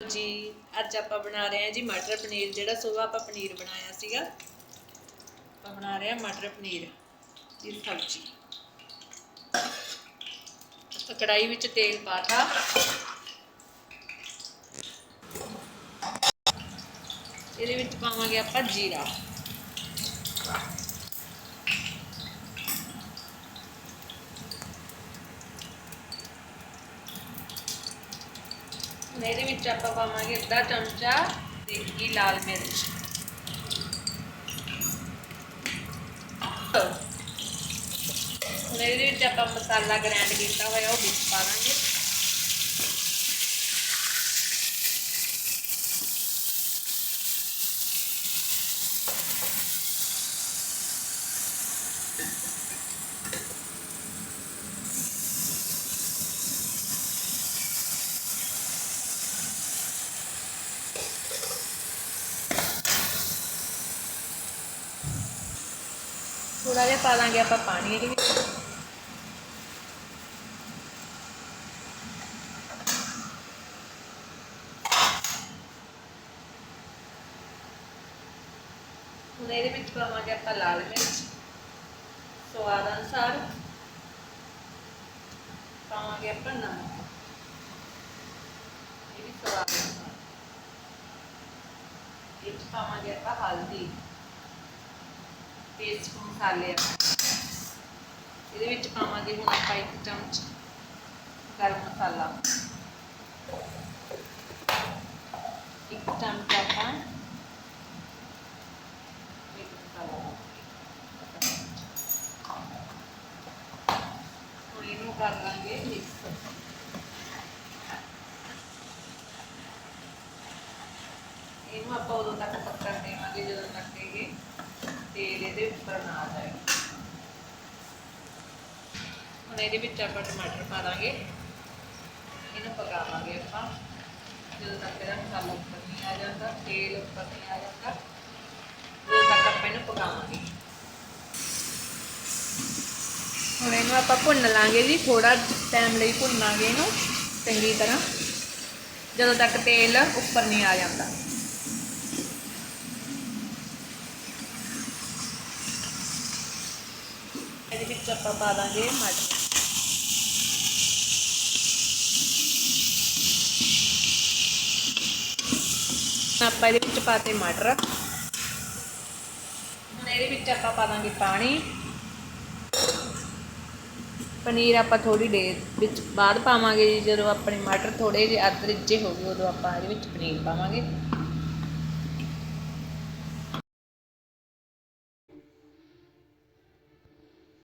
ਜੀ, ਅੱਜ ਆਪਾਂ ਬਣਾ ਰਹੇ ਹਾਂ ਜੀ ਮਟਰ ਪਨੀਰ, ਜਿਹੜਾ ਸੁਬਾਹ ਆਪਾਂ ਪਨੀਰ ਬਣਾਇਆ ਸੀਗਾ। ਆਪਾਂ ਬਣਾ ਰਹੇ ਹਾਂ ਮਟਰ ਪਨੀਰ ਦੀ ਸਬਜ਼ੀ। ਆਪਾਂ ਕੜਾਈ ਵਿੱਚ ਤੇਲ ਪਾਤਾ। ਇਹਦੇ ਵਿੱਚ ਪਾਵਾਂਗੇ ਆਪਾਂ ਜੀਰਾ। ਇਹਦੇ ਵਿੱਚ ਆਪਾਂ ਪਾਵਾਂਗੇ ਅੱਧਾ ਚਮਚਾ ਦੇਗੀ ਲਾਲ ਮਿਰਚ। ਹੁਣ ਇਹਦੇ ਵਿੱਚ ਆਪਾਂ ਮਸਾਲਾ ਗ੍ਰਾਈਂਡ ਕੀਤਾ ਹੋਇਆ, ਉਹ ਵਿੱਚ ਪਾ ਦਾਂਗੇ। ਥੋੜਾ ਜਿਹਾ ਪਾ ਲਾਂਗੇ ਆਪਾਂ ਪਾਣੀ ਇਹਦੇ ਵਿੱਚ। ਹੁਣ ਇਹਦੇ ਵਿੱਚ ਪਾਵਾਂਗੇ ਆਪਾਂ ਲਾਲ ਮਿਰਚ। ਸਵਾਦ ਅਨੁਸਾਰ ਪਾਵਾਂਗੇ ਆਪਾਂ ਨਮਕ। ਇਹ ਵੀ ਸਵਾਦ ਅਨੁਸਾਰ। ਇਹ ਪਾਵਾਂਗੇ ਆਪਾਂ ਹਲਦੀ। ਪੇਸਟ ਮਸਾਲੇ ਆ ਇਹਦੇ ਵਿੱਚ ਪਾਵਾਂਗੇ ਹੁਣ ਆਪਾਂ ਇੱਕ ਚਮਚ ਗਰਮ ਮਸਾਲਾ। ਇੱਕ ਚਮਚ ਆਪਾਂ ਮੀਟ ਮਸਾਲਾ ਹੁਣ ਇਹਨੂੰ ਕਰ ਲਾਂਗੇ ਮਿਕਸ ਇਹਨੂੰ ਆਪਾਂ ਉਦੋਂ ਤੱਕ ਪੱਕਣ ਦੇਵਾਂਗੇ ਜਦੋਂ ਇਹਦੇ ਆ ਜਾਏ ਹੁਣ ਇਹਦੇ ਵਿੱਚ ਆਪਾਂ ਟਮਾਟਰ ਪਾ ਦਾਂਗੇ। ਇਹਨੂੰ ਪਕਾਵਾਂਗੇ ਆਪਾਂ। ਜਦੋਂ ਤੱਕ ਇਹਦਾ ਮਸਾਲਾ ਉੱਪਰ ਨਹੀਂ ਆ ਜਾਂਦਾ, ਤੇਲ ਉੱਪਰ ਨਹੀਂ ਆ ਜਾਂਦਾ, ਉਦੋਂ ਤੱਕ ਆਪਾਂ ਇਹਨੂੰ ਪਕਾਵਾਂਗੇ। ਹੁਣ ਇਹਨੂੰ ਆਪਾਂ ਭੁੰਨ ਲਾਂਗੇ ਜੀ ਥੋੜਾ ਟਾਈਮ ਲਈ ਭੁੰਨਾਂਗੇ ਇਹਨੂੰ, ਚੰਗੀ ਤਰ੍ਹਾਂ। ਜਦੋਂ ਤੱਕ ਤੇਲ ਉੱਪਰ ਨਹੀਂ ਆ ਜਾਂਦਾ। ਇਹਦੇ ਵਿੱਚ ਆਪਾਂ ਪਾ ਦਾਂਗੇ ਮਟਰ। ਆਪਾਂ ਇਹਦੇ ਵਿੱਚ ਪਾਤੇ ਮਟਰ। ਹੁਣ ਇਹਦੇ ਵਿੱਚ ਆਪਾਂ ਪਾ ਦਾਂਗੇ ਪਾਣੀ। ਪਨੀਰ ਆਪਾਂ ਥੋੜੀ ਦੇਰ ਵਿੱਚ ਬਾਅਦ ਪਾਵਾਂਗੇ ਜੀ, ਜਦੋਂ ਆਪਣੇ ਮਟਰ ਥੋੜੇ ਜਿਹੇ ਅੱਧ ਰਿੱਝੇ ਹੋ ਗਏ, ਉਦੋਂ ਆਪਾਂ ਇਹਦੇ ਵਿੱਚ ਪਨੀਰ ਪਾਵਾਂਗੇ।